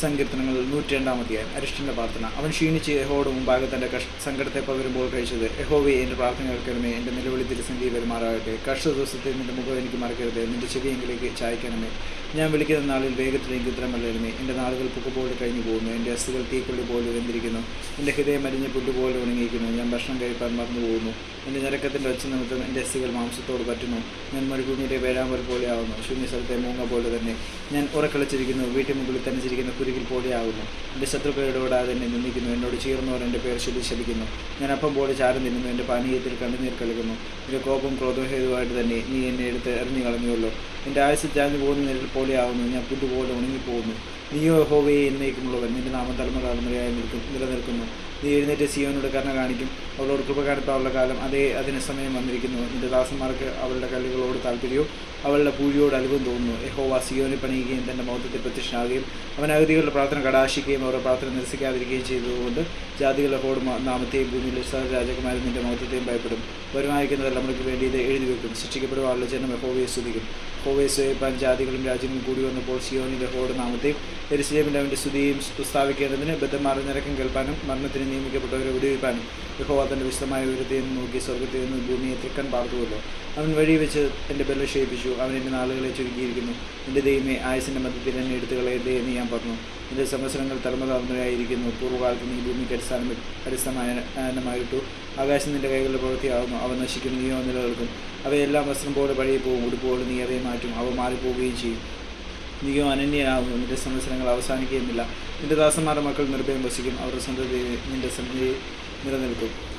സങ്കീർത്തനങ്ങൾ നൂറ്റി അധ്യായം. അരിഷ്ടന്റെ പ്രാർത്ഥന. അവൻ ക്ഷീണിച്ച് യഹോയുടെ മുമ്പാകെ തന്റെ സങ്കടത്തെ പകരുമ്പോൾ കഴിച്ചത്. യഹോവയെ എന്റെ പ്രാർത്ഥന കേൾക്കണമേ. എന്റെ നിലവിളി തിരുസന്ധി പെരുമാറാകട്ടെ കർഷക ദിവസത്തെ നിന്റെ മുഖം എനിക്ക് മറക്കരുത്. നിന്റെ ചെവിയെങ്കിലേക്ക് ചായ്ക്കണമേ. ഞാൻ വിളിക്കുന്ന നാളിൽ വേഗത്തിൽ എനിക്ക് ഉത്തരമല്ലായിരുന്നേ എന്റെ എന്റെ നാളുകൾ പുക്കുപോലെ കഴിഞ്ഞു പോകുന്നു. എന്റെ അസ്ഥികൾ തീക്കൊള്ളി പോലെ വെന്തിരിക്കുന്നു എന്റെ ഹൃദയം അരിഞ്ഞ പുല്ലുപോലെ ഉണങ്ങിയിരിക്കുന്നു. ഞാൻ ഭക്ഷണം കഴിപ്പാൻ മറന്നു പോകുന്നു. എന്റെ ഞരക്കത്തിന്റെ ഒച്ച നിമിത്തം എന്റെ അസ്ഥികൾ മാംസത്തോട് പറ്റുന്നു. ഞാൻ മരുഭൂമിയുടെ വേഴാമ്പൽ പോലെയാവുന്നു ശൂന്യ സ്ഥലത്തെ മൂങ്ങ പോലെ തന്നെ. ഞാൻ ഉറക്കളിച്ചിരിക്കുന്നു. വീട്ടിൽ മുകളിൽ തനിച്ചിരിക്കുന്ന കുരുകിൽ പോലെയാകുന്നു എന്റെ ശത്രുക്കളുടെ ഓടാതെ എന്നെ നിന്ദിക്കുന്നു. എന്നോട് ചീർന്നവർ എന്റെ പേർ ശുദ്ധി ശപിക്കുന്നു. ഞാൻ അപ്പം പോലെ ചാരം തിന്നുന്നു എന്റെ പാനീയത്തിൽ കണ്ണുനീർ കളിക്കുന്നു എന്റെ കോപം ക്രോധം ഹേതുവായിട്ട് തന്നെ നീ എന്നെ എടുത്ത് എറിഞ്ഞു കളഞ്ഞുവല്ലോ എന്റെ ആയുസ് ചാഞ്ഞു പോകുന്ന നിഴൽ പോലെയാവുന്നു. ഞാൻ പുല്ലുപോലെ ഉണങ്ങിപ്പോകുന്നു. നീയോ ഹോവയെ എന്നേക്കുമുള്ളവൻ നിന്റെ നാമം തലമുറ നിൽക്കും നിലനിൽക്കുന്നു. നീ എഴുന്നേറ്റ് സിയോനോട് കരുണ കാണിക്കും. അവളോട് കൃപ കാണിപ്പാനുള്ള കാലം അതേ അതിന് സമയം വന്നിരിക്കുന്നു. നിന്റെ ദാസന്മാർക്ക് അവരുടെ കല്ലുകളോട് താല്പര്യവും അവളുടെ പൂഴിയോട് അലുവും തോന്നുന്നു. യഹോവ സിയോനെ പണിയുകയും തന്റെ മൗത്തത്തിൽ പ്രത്യക്ഷനാകുകയും അവൻ അഗതികളുടെ പ്രാർത്ഥന കടാശിക്കുകയും അവരുടെ പ്രാർത്ഥന നിരസിക്കാതിരിക്കുകയും ചെയ്തതുകൊണ്ട് ജാതികളുടെ ഹോട് നാമത്തെയും ഭൂമിയിലെ സകല രാജകുമാരും നിന്റെ മൗത്തത്തെയും ഭയപ്പെടും. വരുമായിരിക്കുന്ന തലമുറയ്ക്ക് വേണ്ടി ഇത് എഴുതി വെക്കും ശിക്ഷിക്കപ്പെടുവാനുള്ള ജനം യഹോവയെ സ്തുതിക്കും. ഹോവയെ സ്വയപ്പാൻ ജാതികളും രാജ്യങ്ങളും കൂടി വന്നപ്പോൾ സിയോനിന്റെ ഹോട് നാമത്തെയും എരിശിലേമിന്റെ അവന്റെ സ്തുതിയും പ്രസ്താവിക്കേണ്ടതിന് ബദ്ധന്മാരുടെ നിരക്കം കേൾപ്പാനും മരണത്തിന് നിയമിക്കപ്പെട്ടവരെ വിടുവിപ്പാനും യഹോവ തന്റെ വിശദമായ ഉയരത്തിൽ നിന്ന് നോക്കി സ്വർഗത്തിൽ നിന്ന് ഭൂമിയെ തെക്കൻ പാർത്തുവല്ലോ. അവൻ വഴി വെച്ച് എന്റെ ബലം ക്ഷയിപ്പിച്ചു. അവൻ എന്റെ നാളുകളെ ചുരുക്കിയിരിക്കുന്നു. എന്റെ ദൈവമേ ആയുസിന്റെ മധ്യത്തിൽ എന്നെ എടുത്തു കളയരുതേ എന്ന് ഞാൻ പറഞ്ഞു. എന്റെ സംവത്സരങ്ങൾ തലമുറ തലമുറയായിരിക്കുന്നു പൂർവകാലത്ത് നീ ഭൂമിക്ക് അടിസ്ഥാനം അടിസ്ഥാനമായിട്ടു ആകാശം നിന്റെ കൈകളുടെ പ്രവൃത്തിയാകുന്നു. അവ നശിക്കും നീയോ നിലനിൽക്കും. അവയെല്ലാം വസ്ത്രം പോലെ പഴയ പോകും. ഉടുപ്പോട് നീ അവയെ മാറ്റും. അവ മാറിപ്പോവുകയും ചെയ്യും. നീയോ അനന്യനാകുന്നു നിന്റെ സംവത്സരങ്ങൾ അവസാനിക്കുകയുമില്ല. നിന്റെ ദാസന്മാരുടെ മക്കൾ നിർഭയം വസിക്കും. അവരുടെ സന്തതി നിന്റെ സന്ധി നിലനിൽക്കും.